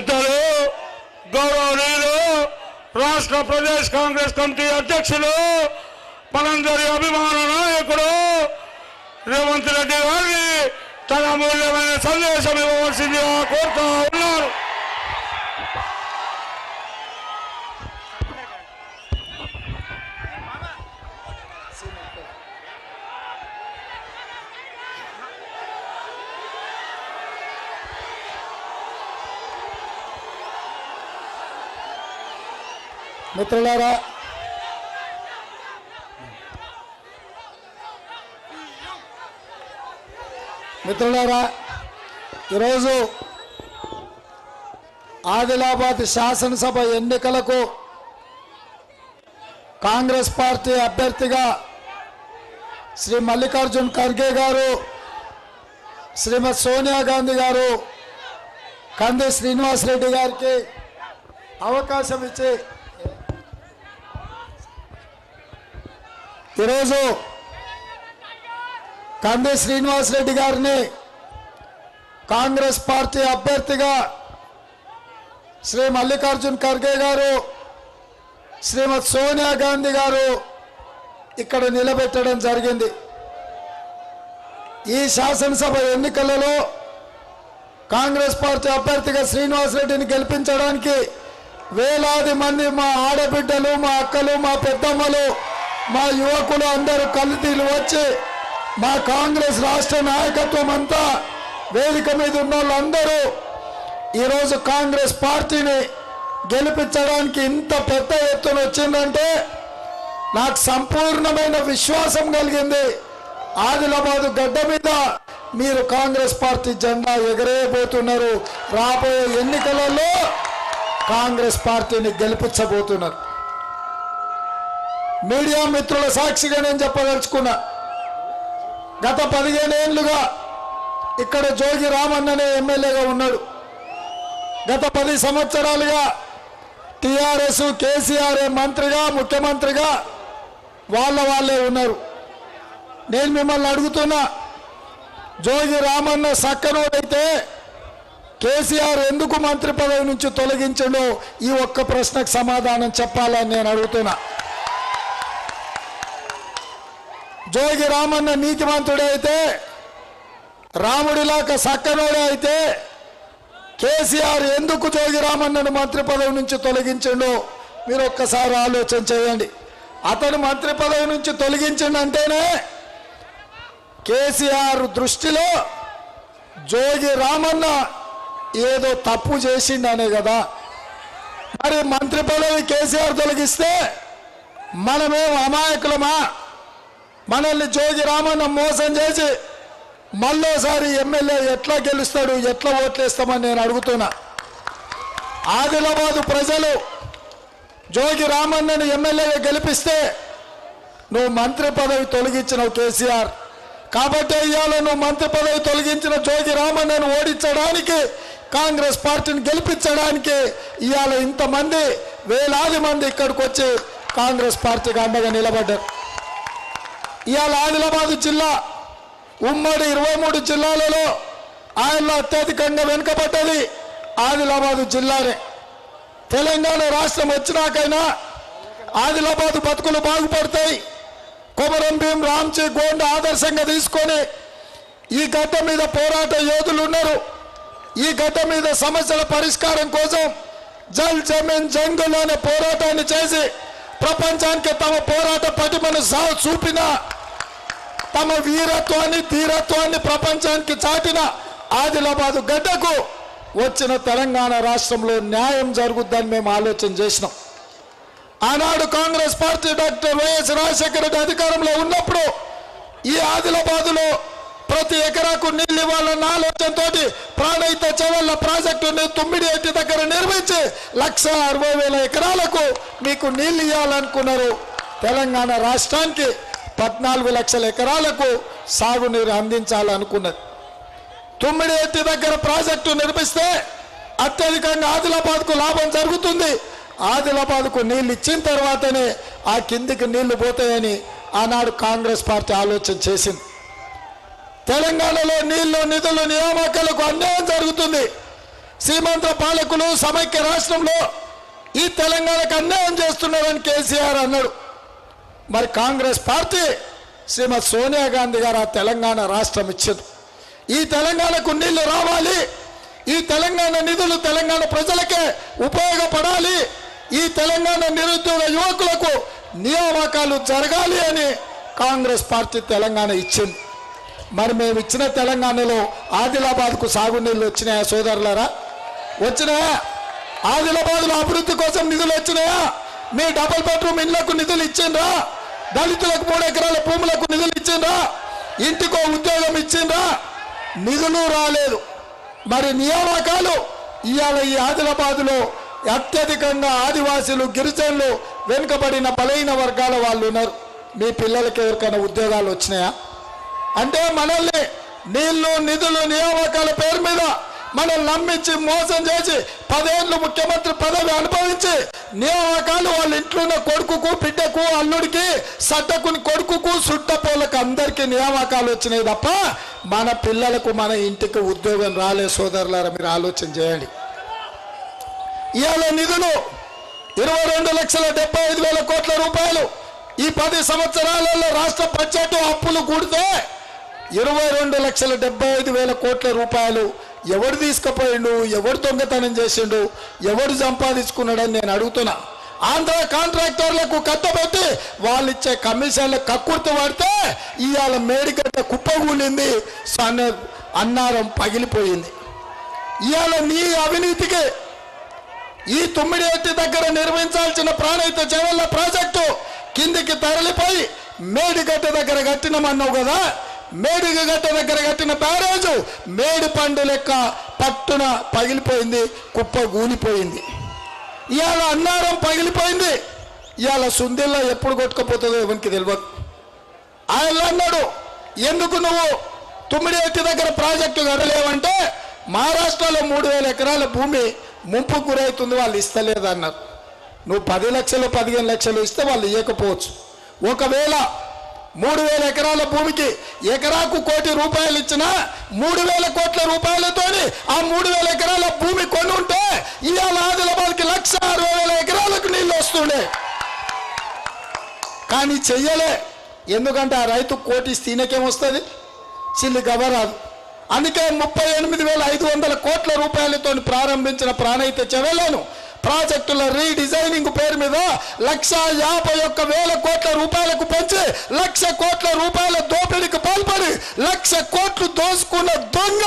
పెద్దలు గౌరవనీయులు రాష్ట్ర ప్రదేశ్ కాంగ్రెస్ కమిటీ అధ్యక్షులు మనందరి అభిమాన నాయకుడు రేవంత్ రెడ్డి గారిని తన అమూల్యమైన సందేశం ఇవ్వవలసిందిగా కోరుతాం. మిత్రులారా మిత్రులారా ఈరోజు ఆదిలాబాద్ శాసనసభ ఎన్నికలకు కాంగ్రెస్ పార్టీ అభ్యర్థిగా శ్రీ మల్లికార్జున్ ఖర్గే గారు శ్రీమతి సోనియా గాంధీ గారు కంది శ్రీనివాసరెడ్డి గారికి అవకాశం ఇచ్చి ఈరోజు కంది శ్రీనివాసరెడ్డి గారిని కాంగ్రెస్ పార్టీ అభ్యర్థిగా శ్రీ మల్లికార్జున్ ఖర్గే గారు శ్రీమతి సోనియా గాంధీ గారు ఇక్కడ నిలబెట్టడం జరిగింది. ఈ శాసనసభ ఎన్నికలలో కాంగ్రెస్ పార్టీ అభ్యర్థిగా శ్రీనివాసరెడ్డిని గెలిపించడానికి వేలాది మంది మా ఆడబిడ్డలు మా అక్కలు మా పెద్దమ్మలు మా యువకులు అందరూ కలితీలు వచ్చి మా కాంగ్రెస్ రాష్ట్ర నాయకత్వం అంతా వేదిక మీద ఉన్న వాళ్ళందరూ ఈరోజు కాంగ్రెస్ పార్టీని గెలిపించడానికి ఇంత పెద్ద ఎత్తున వచ్చిందంటే నాకు సంపూర్ణమైన విశ్వాసం కలిగింది. ఆదిలాబాదు గడ్డ మీద మీరు కాంగ్రెస్ పార్టీ జెండా ఎగరేయబోతున్నారు. రాబోయే ఎన్నికలలో కాంగ్రెస్ పార్టీని గెలిపించబోతున్నారు. మీడియా మిత్రుల సాక్షిగా నేను చెప్పదలుచుకున్నా గత పదిహేనేళ్ళుగా ఇక్కడ జోగి రామన్ అనే ఎమ్మెల్యేగా ఉన్నాడు. గత పది సంవత్సరాలుగా టిఆర్ఎస్ కేసీఆర్ మంత్రిగా ముఖ్యమంత్రిగా వాళ్ళ వాళ్ళే ఉన్నారు. నేను మిమ్మల్ని అడుగుతున్నా జోగి రామన్న సక్కనోడైతే కేసీఆర్ ఎందుకు మంత్రి పదవి నుంచి తొలగించడో ఈ ఒక్క ప్రశ్నకు సమాధానం చెప్పాలని నేను అడుగుతున్నా. జోగి రామన్న నీతిమంతుడే అయితే రాముడిలాక సక్కనోడే అయితే కేసీఆర్ ఎందుకు జోగి రామన్నను మంత్రి పదవి నుంచి తొలగించిండో మీరు ఒక్కసారి ఆలోచన చేయండి. అతను మంత్రి పదవి నుంచి తొలగించిండంటేనే కేసీఆర్ దృష్టిలో జోగి రామన్న ఏదో తప్పు చేసిండనే కదా. మరి మంత్రి పదవి కేసీఆర్ తొలగిస్తే మనమేం అమాయకులమా? మనల్ని జోగి రామన్న మోసం చేసి మళ్ళోసారి ఎమ్మెల్యే ఎట్లా గెలుస్తాడు ఎట్లా ఓట్లేస్తామని నేను అడుగుతున్నా. ఆదిలాబాదు ప్రజలు జోగి రామన్నను ఎమ్మెల్యేగా గెలిపిస్తే నువ్వు మంత్రి పదవి తొలగించినవు కేసీఆర్. కాబట్టి ఇవాళ నువ్వు మంత్రి పదవి తొలగించిన జోగి రామన్నను ఓడించడానికి కాంగ్రెస్ పార్టీని గెలిపించడానికి ఇవాళ ఇంతమంది వేలాది మంది ఇక్కడికి వచ్చి కాంగ్రెస్ పార్టీకి అండగా నిలబడ్డారు. ఇవాళ ఆదిలాబాదు జిల్లా ఉమ్మడి ఇరవై మూడు జిల్లాలలో ఆయనలో అత్యధికంగా వెనుకబడ్డది ఆదిలాబాదు జిల్లానే. తెలంగాణ రాష్ట్రం వచ్చినాకైనా ఆదిలాబాదు బతుకులు బాగుపడతాయి. కొమరం భీం రామ్జీ గోండ ఆదర్శంగా తీసుకొని ఈ గడ్డ మీద పోరాట యోధులు ఉన్నారు. ఈ గడ్డ మీద సమస్యల పరిష్కారం కోసం జల్ జమీన్ జంగుల్ అనే పోరాటాన్ని చేసి ప్రపంచానికి తమ పోరాట పటిమను సా చూపిన తమ వీరత్వాన్ని ధీరత్వాన్ని ప్రపంచానికి చాటిన ఆదిలాబాదు గడ్డకు వచ్చిన తెలంగాణ రాష్ట్రంలో న్యాయం జరుగుద్దని మేము ఆలోచన చేసినాం. ఆనాడు Congress party doctor YS Rajasekhara Reddy అధికారంలో ఉన్నప్పుడు ఈ ఆదిలాబాదులో ప్రతి ఎకరాకు నీళ్ళు ఇవ్వాలన్న ఆలోచనతో ప్రాణహిత చెవల్ల ప్రాజెక్టుని తుమ్మిడి ఎట్టి దగ్గర నిర్మించి లక్ష అరవై వేల ఎకరాలకు మీకు నీళ్ళు ఇవ్వాలనుకున్నారు. తెలంగాణ రాష్ట్రానికి పద్నాలుగు లక్షల ఎకరాలకు సాగునీరు అందించాలనుకున్నది తుమ్మిడి ఎత్తి దగ్గర ప్రాజెక్టు నిర్మిస్తే అత్యధికంగా ఆదిలాబాద్కు లాభం జరుగుతుంది. ఆదిలాబాద్కు నీళ్ళు ఇచ్చిన తర్వాతనే ఆ కిందికి నీళ్ళు పోతాయని ఆనాడు కాంగ్రెస్ పార్టీ ఆలోచన చేసింది. తెలంగాణలో నీళ్ళు నిధులు నియామకాలకు అన్యాయం జరుగుతుంది. సీమాంధ్ర పాలకులు సమైక్య రాష్ట్రంలో ఈ తెలంగాణకు అన్యాయం చేస్తున్నారని కేసీఆర్ అన్నాడు. మరి కాంగ్రెస్ పార్టీ శ్రీమతి సోనియా గాంధీ గారు ఆ తెలంగాణ రాష్ట్రం ఇచ్చింది ఈ తెలంగాణకు నీళ్ళు రావాలి ఈ తెలంగాణ నిధులు తెలంగాణ ప్రజలకే ఉపయోగపడాలి ఈ తెలంగాణ నిరుద్యోగ యువకులకు నియామకాలు జరగాలి అని కాంగ్రెస్ పార్టీ తెలంగాణ ఇచ్చింది. మరి మేము ఇచ్చిన తెలంగాణలో ఆదిలాబాద్కు సాగునీళ్ళు వచ్చినాయా సోదరులారా? వచ్చినాయా? ఆదిలాబాద్లో అభివృద్ధి కోసం నిధులు వచ్చినాయా? మీ డబుల్ బెడ్రూమ్ ఇళ్ళకు నిధులు ఇచ్చిండ్రా? దళితులకు మూడు ఎకరాల భూములకు నిధులు ఇచ్చిండ్రా? ఇంటికో ఉద్యోగం ఇచ్చిండ్రా? నిధులు రాలేదు. మరి నియామకాలు ఇవాళ ఈ ఆదిలాబాద్లో అత్యధికంగా ఆదివాసీలు గిరిజనులు వెనుకబడిన బలైన వర్గాల వాళ్ళు ఉన్నారు. మీ పిల్లలకి ఎవరికైనా ఉద్యోగాలు వచ్చినాయా? అంటే మనల్ని నీళ్ళు నిధులు నియామకాల పేరు మీద మనల్ని నమ్మించి మోసం చేసి పదేళ్ళు ముఖ్యమంత్రి పదవి అనుభవించి నియామకాలు వాళ్ళ ఇంట్లో ఉన్న కొడుకుకు బిడ్డకు అల్లుడికి సడ్డకుని కొడుకుకు సుట్టపోలకు అందరికీ నియామకాలు వచ్చినాయి తప్ప మన పిల్లలకు మన ఇంటికి ఉద్యోగం రాలే సోదరులారా మీరు ఆలోచన చేయండి. ఇవాళ నిధులు ఇరవై రెండు లక్షల డెబ్బై ఐదు వేల కోట్ల రూపాయలు ఈ పది సంవత్సరాలలో రాష్ట్ర బడ్జెట్ అప్పులు కూడితే ఇరవై రెండు లక్షల డెబ్బై ఐదు వేల కోట్ల రూపాయలు ఎవడు తీసుకుపోయిండు ఎవడు దొంగతనం చేసిండు ఎవడు సంపాదించుకున్నాడని నేను అడుగుతున్నా. ఆంధ్ర కాంట్రాక్టర్లకు కట్టబెట్టి వాళ్ళు ఇచ్చే కమిషన్ల కక్కుర్తి పడితే ఇవాళ మేడిగడ్డ కుప్పగూలింది సన్న అన్నారం పగిలిపోయింది. ఇవాళ నీ అవినీతికి ఈ తుమ్మిడిఎత్తి దగ్గర నిర్మించాల్సిన ప్రాణహిత చెవెళ్ళ ప్రాజెక్టు కిందికి తరలిపోయి మేడిగడ్డ దగ్గర కట్టినమన్నావు కదా మేడిగడ్డ దగ్గర కట్టిన బ్యారేజు. మేడి పండు లెక్క పట్టున పగిలిపోయింది కుప్ప గూలిపోయింది ఇవాళ అన్నారం పగిలిపోయింది. ఇవాళ సుందిల్ల ఎప్పుడు కొట్టుకపోతుందో ఎవరికి తెలియదు ఆయన అన్నాడు ఎందుకు నువ్వు తుమ్మిడి దగ్గర ప్రాజెక్టు కడలేవంటే మహారాష్ట్రలో మూడు వేల ఎకరాల భూమి ముంపు గురవుతుంది వాళ్ళు ఇస్తలేదు అన్నారు నువ్వు పది లక్షలు పదిహేను లక్షలు ఇస్తే వాళ్ళు ఇవ్వకపోవచ్చు ఒకవేళ మూడు వేల ఎకరాల భూమికి ఎకరాకు కోటి రూపాయలు ఇచ్చిన మూడు వేల కోట్ల రూపాయలతోని ఆ మూడు వేల ఎకరాల భూమి కొని ఉంటే ఇవాళ ఆదిలాబాద్కి లక్ష అరవై వేల ఎకరాలకు నీళ్ళు వస్తుండే. కానీ చెయ్యలే. ఎందుకంటే ఆ రైతు కోటి ఈయనకేం వస్తుంది? చిల్లి గవరాదు అందుకే ముప్పై ఎనిమిది వేల ఐదు వందల కోట్ల రూపాయలతో ప్రారంభించిన ప్రాణైతే చెవెలను ప్రాజెక్టుల రీడిజైనింగ్ పేరు మీద లక్ష యాభై ఒక్క వేల కోట్ల రూపాయలకు పెంచి లక్ష కోట్ల రూపాయల దోపిడీకి పాల్పడి లక్ష కోట్లు దోసుకున్న దొంగ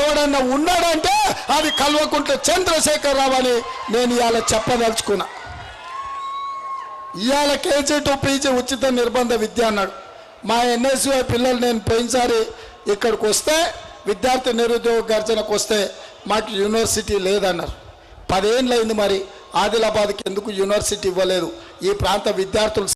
ఎవడన్నా ఉన్నాడంటే అది కల్వకుంట్ల చంద్రశేఖర్ రావు అని నేను ఇవాళ చెప్పదలుచుకున్నా. ఇవాళ కేజీ టు పీజీ ఉచిత నిర్బంధ విద్య అన్నాడు. మా ఎన్ఎస్యుఐ పిల్లలు నేను పోయినసారి ఇక్కడికి వస్తే విద్యార్థి నిరుద్యోగ గర్జనకు వస్తే మాకు యూనివర్సిటీ లేదన్నారు. పదేళ్ళైంది మరి ఆదిలాబాద్కి ఎందుకు యూనివర్సిటీ ఇవ్వలేదు? ఈ ప్రాంత విద్యార్థులు